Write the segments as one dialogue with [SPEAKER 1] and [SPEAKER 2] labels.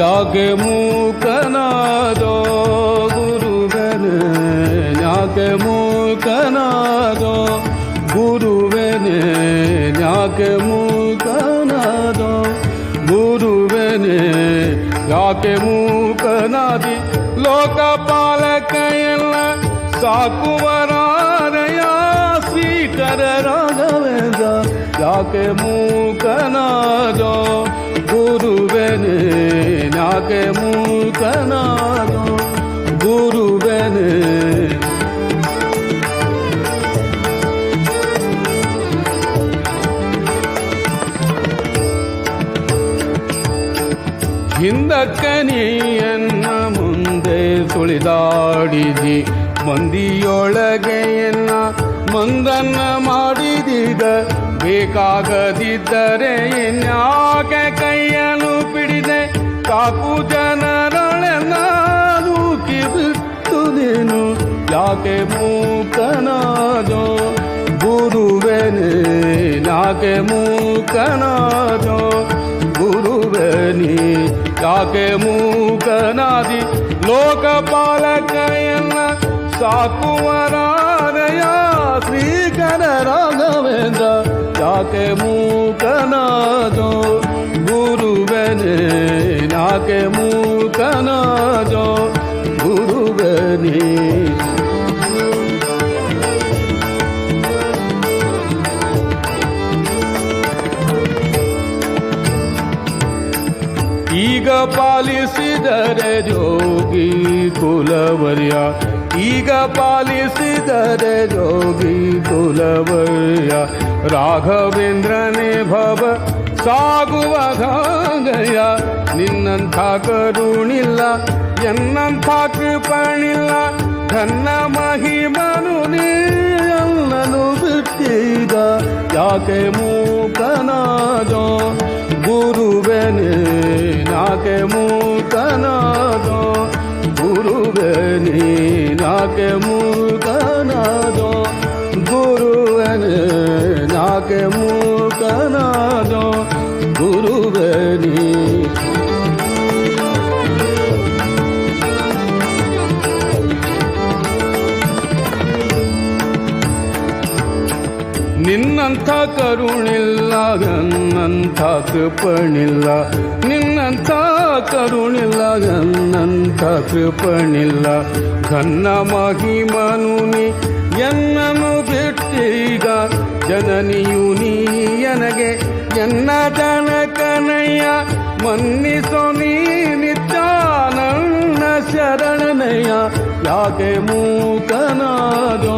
[SPEAKER 1] ಯಾಕೆ ಮೂಕನಾದೋ ಮೂಕನಾದೋ ಗುರುವೆನೆ ಯಾಕೆ ಮೂಕನಾದೋ ಗುರುವೆನೆ ಯಾಕೆ ಮೂಕನಾದಿ ಲೋಕಪಾಲಕ ಎಲ್ಲ ಸಾಕುವರಾರಯ ಶ್ರೀಕರ ರಾಘವೇಂದ್ರ ಯಾಕೆ ಮೂಕನಾದೋ ಗುರುವೆನೆ ಯಾಕೆ ಮೂಕನಾದೋ ಹಿಂದಕ್ಕೆ ನೀಯನ್ನ ಮುಂದೆ ಸುಳಿದಾಡಿದಿ ಮಂದಿಯೊಳಗೆ ಎನ್ನ ಮಂದನ್ನ ಮಾಡಿದಿದ, ಬೇಕಾಗದಿದ್ದರೆ ಇನ್ಯಾಕೆ ಕೈಯನ್ನು ಪಿಡಿದೆ? ಕಾಕು ಜನರೊಳೆನ್ನ ನೂಕಿ ಬಿಟ್ಟು ನೀನು ಯಾಕೆ ಮೂಕನಾದೋ? ಗುರುವೆನೆ ಯಾಕೆ ಮೂಕನಾದೋ? ಗುರುವೆನಿ ಯಾಕೆ ಮೂಕನಾದಿ ಲೋಕಪಾಲಕ ಎನ್ನ ಸಾಕುವರಾರಯ ಶ್ರೀಕರ ರಾಘವೇಂದ್ರ ಯಾಕೆ ಮೂಕನಾದೋ ಗುರುವೆನೆ ಯಾಕೆ ಮೂಕನಾದೋ ಗುರುವೆನಿ ಪಾಲಿಸಿದರೆ ಜೋಗಿ ಕುಲವರ್ಯ. ಈಗ ಪಾಲಿಸಿದರೆ ಜೋಗಿ ಕುಲವರ್ಯ. ರಾಘವೇಂದ್ರನೇ ಭವ, ಸಾಗುವ ಗಂಗಯ್ಯ. ನಿನ್ನಂಥ ಕರುಣಿಲ್ಲ, ಎನ್ನಂಥ ಕೃಪಣಿಲ್ಲ. ಧನ್ನ ಮಹಿಮನು ನೀನು ಬಿಟ್ಟಿದ. ಯಾಕೆ ಮೂಕನಾದ ಗುರುವೆನೆ ಗುರುವೆನೆ ನಾಕೆ ಮೂಕನಾದೋ ಗುರುವೆನೆ ನಾಕೆ ಮೂಕನಾದೋ ಗುರುವೆನಿ ನಿನ್ನಂಥ ಕರುಣಿಲ್ಲ ನನ್ನಂಥ ಕೃಪಣಿಲ್ಲ ನಿನ್ನಂಥ ಕರುಣಿಲ್ಲ ನನ್ನಂಥ ಕೃಪಣಿಲ್ಲ ಘನ್ನ ಮಹಿಮನು ನೀ ಎನ್ನನು ಬಿಟ್ಟೀಗ. ಜನನಿಯು ನೀ ನನಗೆ ಎನ್ನ ಜನಕನಯ್ಯ ಮನ್ನಿಸೋ ನೀ ನಿತ್ಯ ನನ್ನ ಶರಣನಯ್ಯ ಯಾಕೆ ಮೂಕನಾದೋ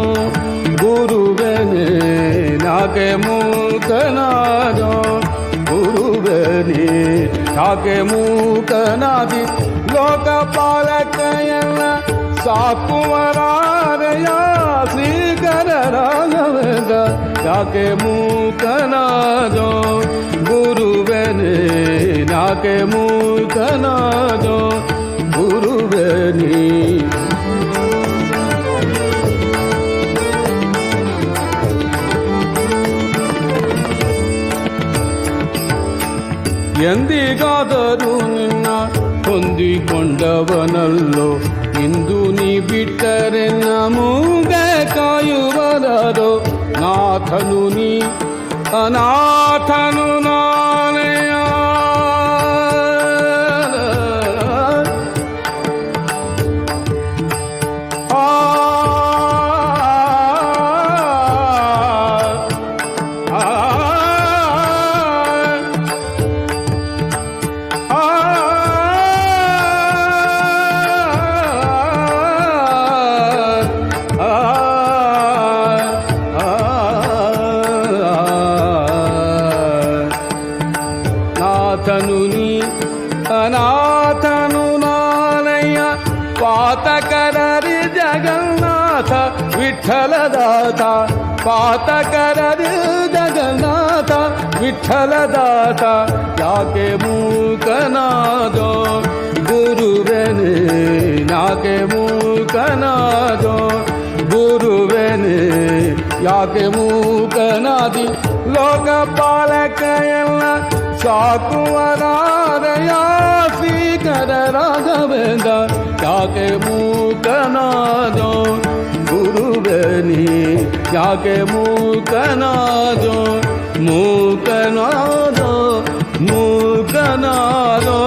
[SPEAKER 1] ಗುರುವೆನೆ, ಯಾಕೆ ಮೂಕನಾದೋ ಮೂಕನಾದಿ ಲೋಕಪಾಲಕಯನ್ನ ಸಾಕುವರಾರಯ ಶ್ರೀಕರ ರಾಘವೇಂದ್ರ ಯಾಕೆ ಮೂಕನಾದೋ ಗುರುವೆನೆ ನಾಕೆ ಮೂಕನಾದೋ ಗುರುವೆನಿ ಎಂದಿಗಾದರೂ ನಿನ್ನ ಹೊಂದಿಕೊಂಡವನಲ್ಲೋ ಇಂದು ನೀ ಬಿಟ್ಟರೆ ನಮೂಗೆ ಕಾಯುವರರೋ ನಾಥನು ನೀ ಅನಾಥನು ನಾನೆಯ ಪಾತಕರರಿ ಜಗನ್ನಾಥ, ವಿಠಲದಾತ. ಪಾತಕರರಿ ಜಗನ್ನಾಥ, ವಿಠಲದಾತ. ಯಾಕೆ ಮೂಕನಾದೋ? ಗುರುವೆನೆ ಯಾಕೆ ಮೂಕನಾದೋ? ಗುರುವೆನೆ ಯಾಕೆ ಮೂಕನಾದಿ? ಲೋಕಪಾಲಕ ಎಲ್ಲ ಸಾಕುವರಾರಯ ಶ್ರೀಕರ ರಾಘವೇಂದ್ರ ಯಾಕೆ ಮೂಕನಾದೋ ಗುರುಬನಿ ಯಾಕೆ ಮೂಕನಾದೋ ಮೂಕನಾದೋ ಮೂಕನಾದೋ